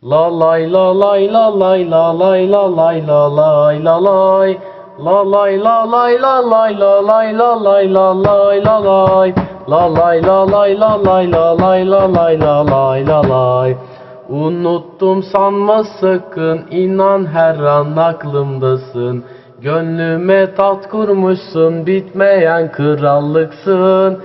La lay la lay la lay la lay la lay la lay la lay La lay la lay la lay la lay la lay la lay la lay La lay la lay la lay la lay la lay la lay la lay Unuttum sanma sakın inan her an aklımdasın Gönlüme tat kurmuşsun bitmeyen krallıksın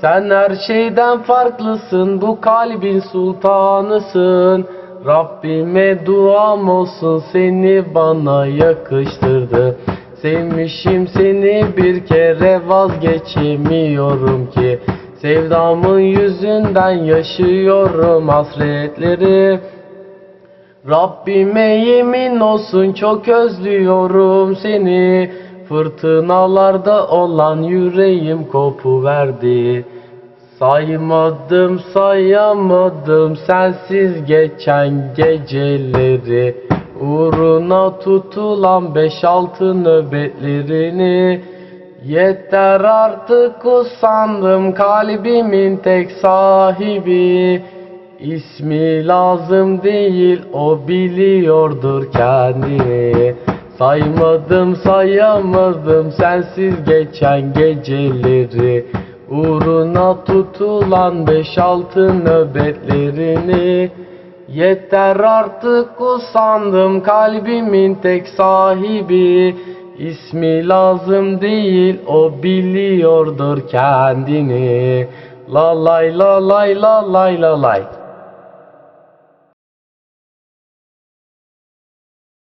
Sen her şeyden farklısın bu kalbin sultanısın Rabbime duam olsun seni bana yakıştırdı. Sevmişim seni bir kere vazgeçemiyorum ki. Sevdamın yüzünden yaşıyorum hasretleri. Rabbime yemin olsun çok özlüyorum seni. Fırtınalarda olan yüreğim kopuverdi Saymadım sayamadım sensiz geçen geceleri. Uğruna tutulan beş altı nöbetlerini. Yeter artık usandım kalbimin tek sahibi. İsmi lazım değil o biliyordur kendini. Saymadım sayamadım sensiz geçen geceleri Uğruna tutulan beş altı nöbetlerini. Yeter artık usandım kalbimin tek sahibi. İsmi lazım değil o biliyordur kendini. La lay la lay la lay la lay